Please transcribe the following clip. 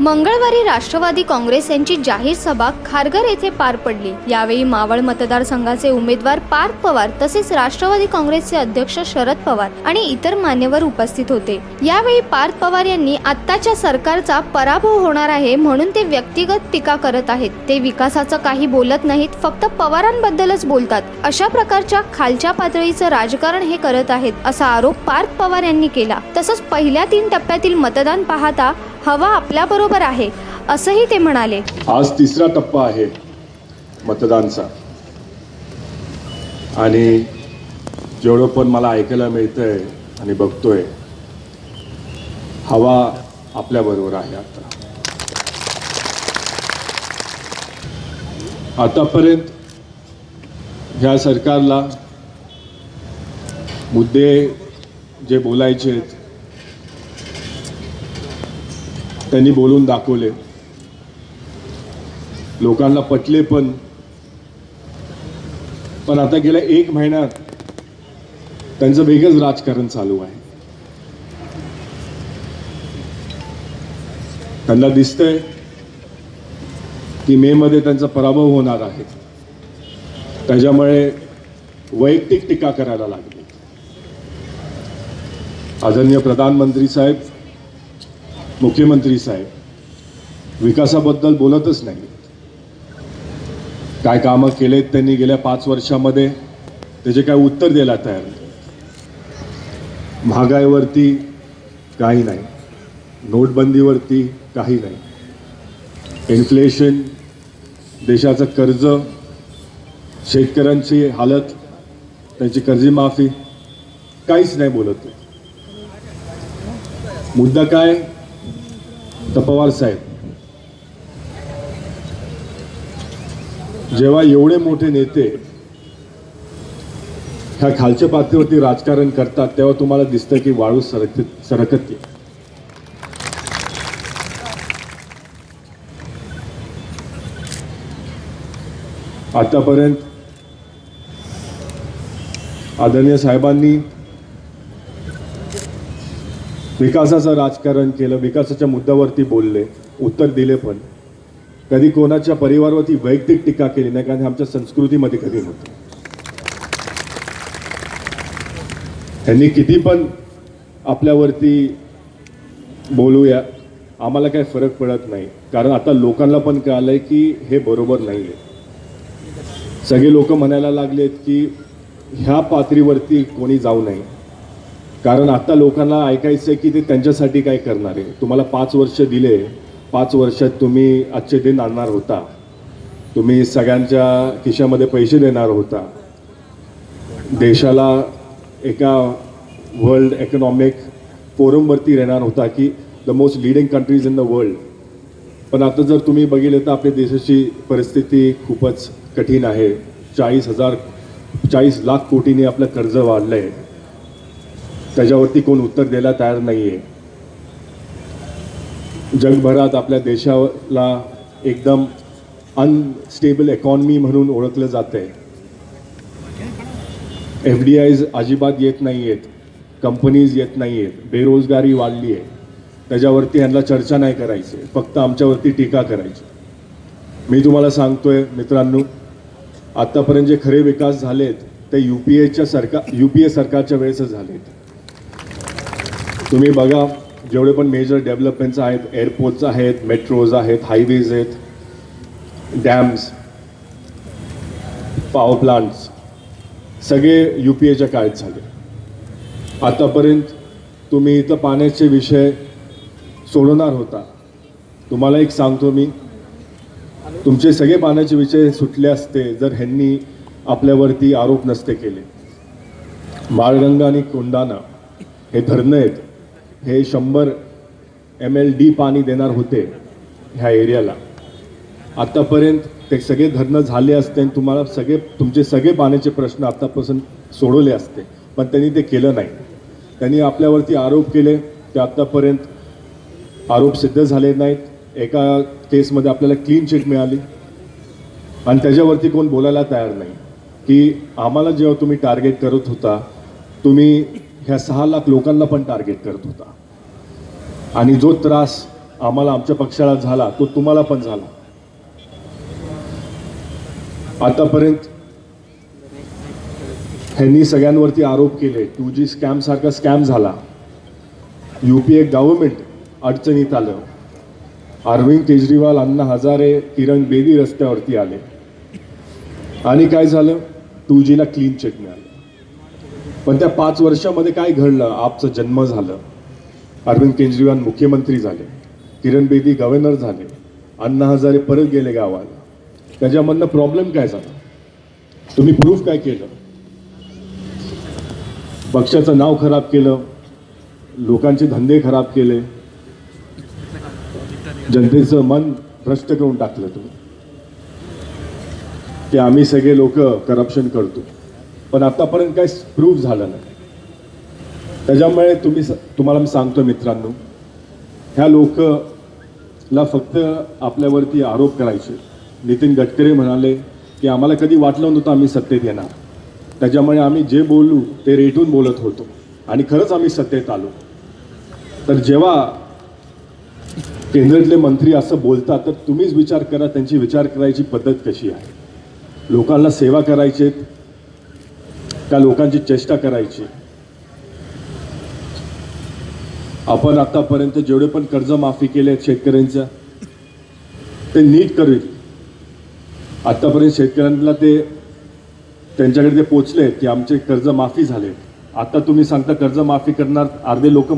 मंगळवारी राष्ट्रवादी काँग्रेस यांची जाहीर सभा खारघर येथे पार पडली. यावेळी मावळ मतदारसंघाचे उमेदवार पार्थ पवार तसेच राष्ट्रवादी काँग्रेसचे अध्यक्ष शरद पवार आणि इतर मान्यवर उपस्थित होते. यावेळी पार्थ पवार यांनी आत्ताच्या सरकारचा पराभव होणार आहे म्हणून ते व्यक्तिगत टीका करत आहेत. ते विकासाचं काही बोलत नाहीत फक्त पवारांबद्दलच बोलतात. अशा प्रकारच्या खालच्या पातळीचं राजकारण हे करत आहेत असा आरोप पार्थ पवार यांनी केला. तसंच पहिल्या तीन टप्प्यातील मतदान पाहता हवा आपल्याबरोबर आहे असंही ते म्हणाले. आज तिसरा टप्पा आहे मतदानचा. आणि जेवढं पण मला ऐकायला मिळतंय आणि बघतोय हवा आपल्याबरोबर आहे आता. आतापर्यंत ह्या सरकारला मुद्दे जे बोलायचे आहेत त्यांनी बोलून दाखवले. लोकांना पटले पण. पण आता गेल्या एक महिन्यात त्यांचं वेगळंच राजकारण चालू आहे. त्यांना दिसतंय की मे मध्ये त्यांचा पराभव होणार आहे. त्याच्यामुळे वैयक्तिक टीका करायला लागली. आदरणीय प्रधानमंत्री साहेब मुख्यमंत्री साहेब विकासाबद्दल बोलतच नाही. काय कामं केलेत त्यांनी गेल्या पाच वर्षामध्ये? त्याचे काय उत्तर द्यायला तयार नाही महागाईवरती काही नाही. नोटबंदीवरती काही नाही. इन्फ्लेशन देशाचं कर्ज शेतकऱ्यांची हालत त्यांची कर्जमाफी काहीच नाही बोलत ते. मुद्दा काय? तर पवार साहेब जेव्हा एवढे मोठे नेते ह्या खालच्या पातळीवरती राजकारण करतात तेव्हा तुम्हाला दिसतं की वाळू सरक सरकते आतापर्यंत आदरणीय साहेबांनी विकासाचं राजकारण केलं विकासाच्या मुद्द्यावरती बोलले उत्तर दिले पण. कधी कोणाच्या परिवारावरती वैयक्तिक टीका केली नाही कारण आमच्या संस्कृतीमध्ये कधी नव्हतं त्यांनी किती पण आपल्यावरती बोलूया आम्हाला काही फरक पडत नाही. कारण आता लोकांना पण कळालंय की हे बरोबर नाही आहे सगळे लोक म्हणायला लागलेत की ह्या पातळीवरती कोणी जाऊ नये. कारण आता लोकांना ऐकायचं आहे की ते त्यांच्यासाठी काय करणार आहे. तुम्हाला पाच वर्ष दिले पाच वर्षात तुम्ही आजचे दिन आणणार होता. तुम्ही सगळ्यांच्या खिशामध्ये पैसे देणार होता. देशाला एका वर्ल्ड इकॉनॉमिक फोरमवरती येणार होता की the most leading countries in the world पण आता जर तुम्ही बघितलं तर आपल्या देशाची परिस्थिती खूपच कठीण आहे. चाळीस हजार चाळीस लाख कोटीने आपलं कर्ज वाढलं आहे त्याच्यावरती कोण उत्तर द्यायला तयार नाही आहे जगभरात आपल्या देशाला एकदम अनस्टेबल इकॉनॉमी म्हणून ओळखलं जातं आहे एफ डी आयज अजिबात येत नाही आहेत कंपनीज येत नाही आहेत बेरोजगारी वाढली आहे त्याच्यावरती ह्यांना चर्चा नाही करायची. फक्त आमच्यावरती टीका करायची. मी तुम्हाला सांगतोय मित्रांनो आत्तापर्यंत जे खरे विकास झालेत ते यू पी एच्या सरकार यू पी ए सरकारच्या वेळेसच झालेत. तुम्ही बघा जेवढे पण मेजर डेव्हलपमेंट्स आहेत एअरपोर्ट्स आहेत मेट्रोज आहेत हायवेज आहेत डॅम्स पॉवर प्लांट्स सगळे यू पी एच्या काळात झाले. आतापर्यंत तुम्ही इथं पाण्याचे विषय सोडवणार होता. तुम्हाला एक सांगतो मी तुमचे सगळे पाण्याचे विषय सुटले असते जर ह्यांनी आपल्यावरती आरोप नसते केले. बाळगंगा आणि कोंडाणा हे धरणं आहेत. हे शंभर एम एल डी पाणी देणार होते ह्या एरियाला. आत्तापर्यंत ते सगळे धरणं झाले असते आणि तुम्हाला सगळे तुमचे सगळे पाण्याचे प्रश्न आत्तापासून सोडवले असते. पण त्यांनी ते केलं नाही. त्यांनी आपल्यावरती आरोप केले ते आत्तापर्यंत आरोप सिद्ध झाले नाहीत. एका केसमध्ये आपल्याला क्लीन चिट मिळाली. आणि त्याच्यावरती कोण बोलायला तयार नाही. की आम्हाला जेव्हा तुम्ही टार्गेट करत होता तुम्ही ह्या सहा लाख लोकांना पण टार्गेट करत होता. आणि जो त्रास आम्हाला आमच्या पक्षाला झाला तो तुम्हाला पण झाला. आतापर्यंत ह्यांनी सगळ्यांवरती आरोप केले टू जी स्कॅम सारखा स्कॅम झाला. युपीए गव्हर्नमेंट अडचणीत आलं. अरविंद केजरीवाल अण्णा हजारे किरण बेदी रस्त्यावरती आले. आणि काय झालं? टू जीला क्लीन चिट मिळालं. पण त्या पाच वर्षामध्ये काय घडलं? आपचं जन्म झालं. अरविंद केजरीवाल मुख्यमंत्री झाले. किरण बेदी गव्हर्नर झाले. अण्णा हजारे परत गेले गावाला. त्याच्यामधनं प्रॉब्लेम काय झाला? तुम्ही प्रूफ काय केलं? पक्षाचं नाव खराब केलं. लोकांचे धंदे खराब केले. जनतेचं मन भ्रष्ट करून टाकलं तुम्ही. की आम्ही सगळे लोक करप्शन करतो. पण आतापर्यंत काही प्रूव्ह झालं नाही. त्याच्यामुळे तुम्ही स- तुम्हाला मी सांगतो मित्रांनो ह्या लोकला फक्त आपल्यावरती आरोप करायचे. नितीन गडकरी म्हणाले की आम्हाला कधी वाटलं नव्हतं आम्ही सत्तेत येणार. त्याच्यामुळे आम्ही जे बोलू ते रेटून बोलत होतो. आणि खरंच आम्ही सत्तेत आलो. तर जेव्हा केंद्रातले मंत्री असं बोलतात तर तुम्हीच विचार करा त्यांची विचार करायची पद्धत कशी आहे? लोकांना सेवा करायची त्या लोकांची चेष्टा करायची. आपण आतापर्यंत जेवढे पण कर्जमाफी केले आहेत शेतकऱ्यांच्या ते नीट करीत आतापर्यंत शेतकऱ्यांना ते त्यांच्याकडे ते पोचले की आमचे कर्ज माफी झाले आता तुम्ही सांगता कर्ज माफी करणार अर्धे लोक